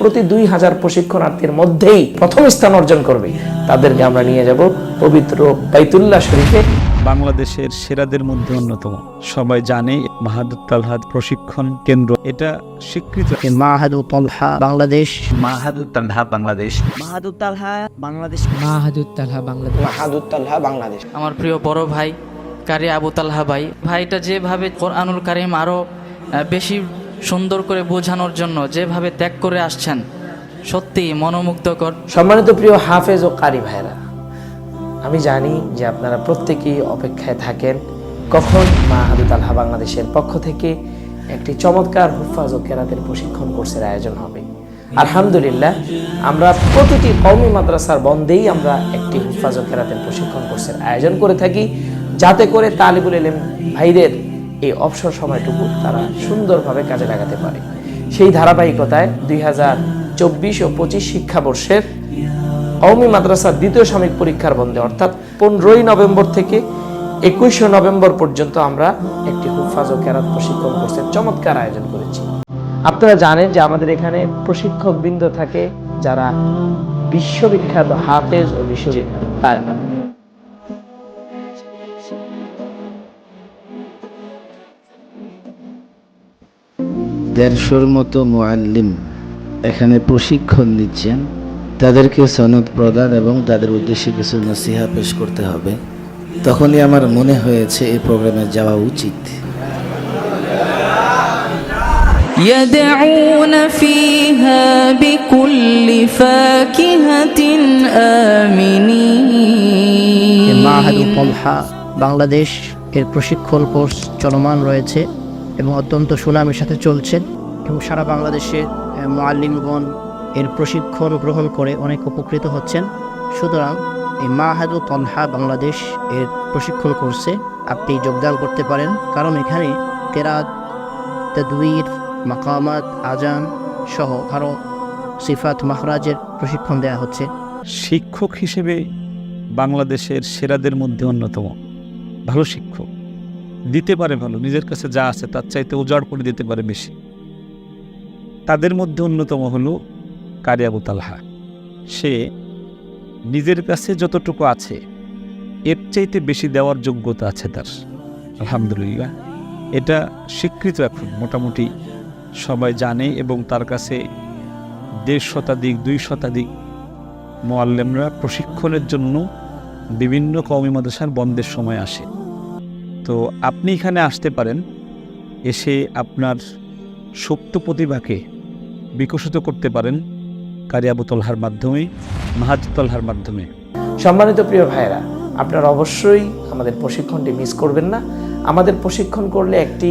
প্রতি দুই হাজার প্রশিক্ষণার্থীর মধ্যেই প্রথম স্থান অর্জন করবে। তাদেরকে আমরা নিয়ে যাব পবিত্র বাইতুল্লাহ শরীফে। বাংলাদেশের সেরাদের মধ্যে অন্যতম। সবাই জানে মাহাদুর তালহাদ প্রশিক্ষণ কেন্দ্র। এটা স্বীকৃত। মাহাদু তলহা বাংলাদেশ। মাহাদুর তানহা বাংলাদেশ। মাহাদু তালহা বাংলাদেশ। মাহাদুত্তালহা বাংলাদেশ। আমার প্রিয় বড় ভাই কারি আবু তালহা ভাই। ভাইটা যেভাবে কোরআনুল কারিম আরও বেশি সুন্দর করে বোঝানোর জন্য যেভাবে ত্যাগ করে আসছেন সত্যি মনোমুগ্ধকর। সম্মানিত প্রিয় হাফেজ ও কারি ভাইরা আমি জানি যে আপনারা প্রত্যেকেই অপেক্ষায় থাকেন কখন মা হাদুত আলহা বাংলাদেশের পক্ষ থেকে একটি চমৎকার হুফাজ ও কেরাতের প্রশিক্ষণ কোর্সের আয়োজন হবে। আলহামদুলিল্লাহ, আমরা প্রতিটি কওমি মাদ্রাসার বন্ধেই আমরা একটি হুফাজ ও কেরাতের প্রশিক্ষণ কোর্সের আয়োজন করে থাকি, যাতে করে তালিবুল এলেম ভাইদের এই অবসর সময়টুকু তারা সুন্দরভাবে কাজে লাগাতে পারে। সেই ধারাবাহিকতায় দুই হাজার চব্বিশ ও পঁচিশ শিক্ষাবর্ষের কওমি মাদ্রাসার দ্বিতীয় সাময়িক পরীক্ষার বন্ধে, অর্থাৎ পনেরোই নভেম্বর থেকে একুশে নভেম্বর পর্যন্ত আমরা একটি হুফাজ ও কেরাত প্রশিক্ষণ কোর্সের চমৎকার আয়োজন করেছি। আপনারা জানেন যে আমাদের এখানে প্রশিক্ষক বৃন্দ থাকে যারা বিশ্ববিখ্যাত হাফেজ ও বিশ্ববিখ্যাত। দেড়শোর মতো মোয়াল্লিম এখানে প্রশিক্ষণ নিচ্ছেন তাদেরকে সনদ প্রদান এবং তাদের উদ্দেশ্যে কিছু নসিহা পেশ করতে হবে তখনই আমার মনে হয়েছে এই প্রোগ্রামে যাওয়া উচিত يدعون فيها بكل فاكهة آمنين মাহাদু তলহা বাংলাদেশ এর প্রশিক্ষণ কোর্স চলমান রয়েছে এবং অত্যন্ত সুনামের সাথে চলছে এবং সারা বাংলাদেশে মোয়াল্লিমগণ এর প্রশিক্ষণ গ্রহণ করে অনেক উপকৃত হচ্ছেন। সুতরাং এই মাহাদু তলহা বাংলাদেশ এর প্রশিক্ষণ কোর্সে আপনি যোগদান করতে পারেন। কারণ এখানে কেরাত, তদবির, মাকামাত, আজান সহ আরও সিফাত মাহরাজের প্রশিক্ষণ দেওয়া হচ্ছে। শিক্ষক হিসেবে বাংলাদেশের সেরাদের মধ্যে অন্যতম। ভালো শিক্ষক। দিতে পারে ভালো, নিজের কাছে যা আছে তার চাইতে উজাড় করে দিতে পারে বেশি। তাদের মধ্যে অন্যতম হল কারি আবু তালহা। সে নিজের কাছে যতটুকু আছে, এর চাইতে বেশি দেওয়ার যোগ্যতা আছে তার। আলহামদুলিল্লাহ, এটা স্বীকৃত এখন, মোটামুটি সবাই জানে এবং তার কাছে দেড় শতাধিক, দুই শতাধিক মোয়াল্লেমরা প্রশিক্ষণের জন্য বিভিন্ন কওমি মাদ্রাসার বন্ধের সময় আসে। তো আপনি এখানে আসতে পারেন। এসে আপনার সুপ্ত প্রতিভাকে বিকশিত করতে পারেন কারিয়াবু তলহার মাধ্যমে মাহাজ তলহার মাধ্যমে। সম্মানিত প্রিয় ভাইরা আপনারা অবশ্যই আমাদের প্রশিক্ষণটি মিস করবেন না। আমাদের প্রশিক্ষণ করলে একটি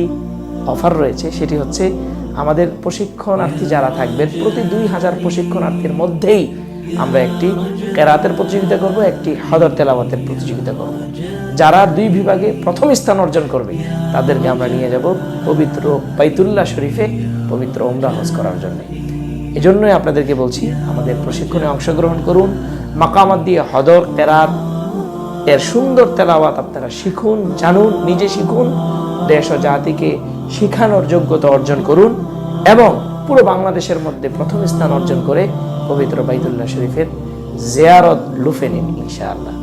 অফার রয়েছে, সেটি হচ্ছে আমাদের প্রশিক্ষণার্থী যারা থাকবেন, প্রতি দুই হাজার প্রশিক্ষণার্থীর মধ্যেই আমরা একটি কেরাতের প্রতিযোগিতা করব, একটি হদর তেলাওয়াতের প্রতিযোগিতা করব। যারা দুই বিভাগে প্রথম স্থান অর্জন করবে, তাদেরকে আমরা নিয়ে যাব পবিত্র বাইতুল্লাহ শরীফে পবিত্র ওমরা হজ করার জন্য। এজন্যই আপনাদেরকে বলছি, আমাদের প্রশিক্ষণে অংশগ্রহণ করুন। মাকামাত দিয়ে হদর তেরাত এর সুন্দর তেলাওয়াত আপনারা শিখুন, জানুন, নিজে শিখুন, দেশ ও জাতিকে শিখানোর যোগ্যতা অর্জন করুন এবং পুরো বাংলাদেশের মধ্যে প্রথম স্থান অর্জন করে পবিত্র বাইতুল্লাহ শরীফের জেয়ারত লুফে নিন ইনশাআল্লাহ।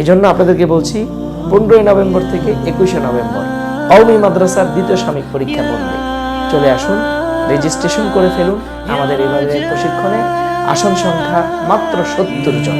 এই জন্য আপনাদেরকে বলছি, পনেরোই নভেম্বর থেকে একুশে নভেম্বর কওমি মাদ্রাসার দ্বিতীয় সাময়িক পরীক্ষা পড়বে চলে আসুন রেজিস্ট্রেশন করে ফেলুন আমাদের এবারের প্রশিক্ষণে। আসন সংখ্যা মাত্র সত্তর জন।